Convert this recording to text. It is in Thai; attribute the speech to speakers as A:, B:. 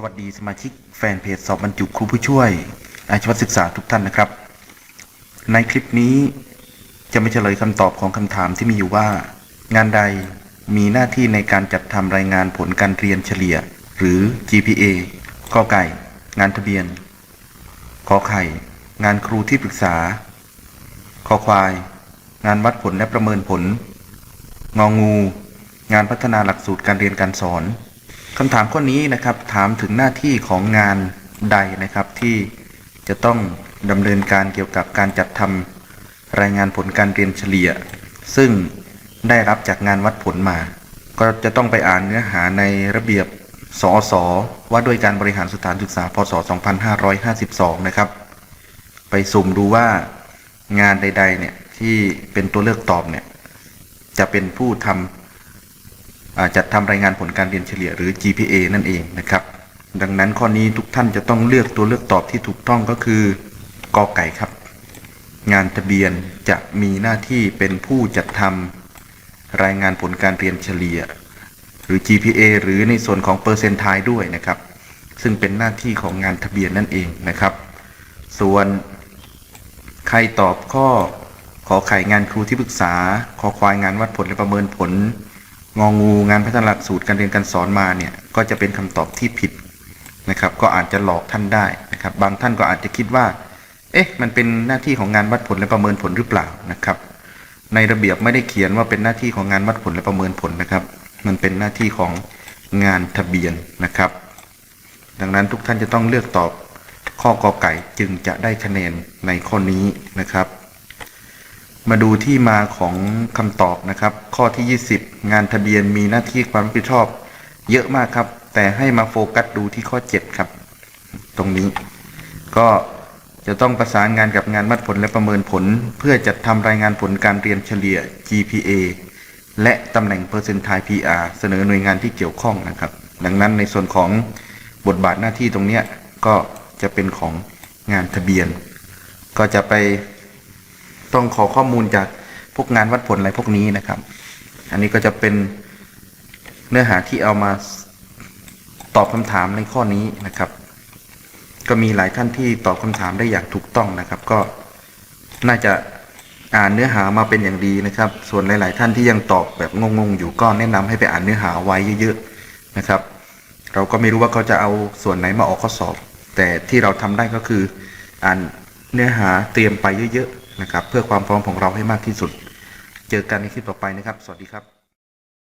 A: สวัสดีสมาชิกแฟนเพจสอบบรรจุครูผู้ช่วยอาชีวศึกษาทุกท่านนะครับ ในคลิปนี้จะไม่เฉลยคำตอบของคำถามที่มีอยู่ว่า งานใดมีหน้าที่ในการจัดทำรายงานผลการเรียนเฉลี่ย หรือ GPA กอไก่ งานทะเบียนขอไข่ งานครูที่ปรึกษาคอควาย งานวัดผลและประเมินผล งองู งานพัฒนาหลักสูตรการเรียนการสอน คำถามข้อนี้นะครับถามถึงหน้าที่ของงานใดนะครับ ที่จะต้องดำเนินการเกี่ยวกับการจัดทำรายงานผลการเรียนเฉลี่ย ซึ่งได้รับจากงานวัดผลมา ก็จะต้องไปอ่านเนื้อหาในระเบียบสอสอว่าด้วยการบริหารสถานศึกษาพศ 2552 นะครับ ไปสุ่มดูว่างานใด ๆ เนี่ยที่เป็นตัวเลือกตอบเนี่ยจะเป็นผู้ทำอ่า จัดทำรายงานผลการเรียนเฉลี่ยหรือ GPA นั่นเองนะครับ ดังนั้นข้อนี้ทุกท่านจะต้องเลือกตัวเลือกตอบที่ถูกต้องก็คือกอไก่ครับ งานทะเบียนจะมีหน้าที่เป็นผู้จัดทำรายงานผลการเรียนเฉลี่ย หรือ GPA หรือในส่วนของเปอร์เซนต์ไทด้วยนะครับ ซึ่งเป็นหน้าที่ของงานทะเบียนนั่นเองนะครับ ส่วนใครตอบข้อขอไข่งานครูที่ปรึกษา ขอควายงานวัดผลและประเมินผล งองูงานพัฒนาหลักสูตรการเรียนการสอนมาเนี่ยก็จะเป็นคำตอบที่ผิดนะครับ ก็อาจจะหลอกท่านได้นะครับ บางท่านก็อาจจะคิดว่า เอ๊ะ มันเป็นหน้าที่ของงานวัดผลและประเมินผลหรือเปล่านะครับ ในระเบียบไม่ได้เขียนว่าเป็นหน้าที่ของงานวัดผลและประเมินผลนะครับ มันเป็นหน้าที่ของงานทะเบียนนะครับ ดังนั้นทุกท่านจะต้องเลือกตอบข้อกอไก่จึงจะได้คะแนนในข้อนี้นะครับ มาดูที่มาของคำตอบนะครับ ข้อที่ 20 งานทะเบียนมีหน้าที่ความรับผิดชอบ เยอะมากครับ แต่ให้มาโฟกัสดูที่ข้อ 7 ครับ ตรงนี้ ก็จะต้องประสานงานกับงานวัดผลและประเมินผล เพื่อจัดทำรายงานผลการเรียนเฉลี่ย GPA และตำแหน่ง Percentile PR เสนอหน่วยงานที่เกี่ยวข้องนะครับ ดังนั้นในส่วนของบทบาทหน้าที่ตรงนี้ก็จะเป็นของงานทะเบียน ก็จะไป ต้องขอข้อมูลจากพวกงานวัดผลอะไรพวกนี้นะครับ อันนี้ก็จะเป็นเนื้อหาที่เอามาตอบคำถามในข้อนี้นะครับ ก็มีหลายท่านที่ตอบคำถามได้อย่างถูกต้องนะครับ ก็น่าจะอ่านเนื้อหามาเป็นอย่างดีนะครับ ส่วนหลาย ๆ ท่านที่ยังตอบแบบงงๆอยู่ก็แนะนำให้ไปอ่านเนื้อหาไว้เยอะๆนะครับ เราก็ไม่รู้ว่าเขาจะเอาส่วนไหนมาออกข้อสอบ แต่ที่เราทำได้ก็คืออ่านเนื้อหาเตรียมไปเยอะๆ นะครับ เพื่อความพร้อมของเราให้มากที่สุด เจอกันในคลิปต่อไปนะครับ สวัสดีครับ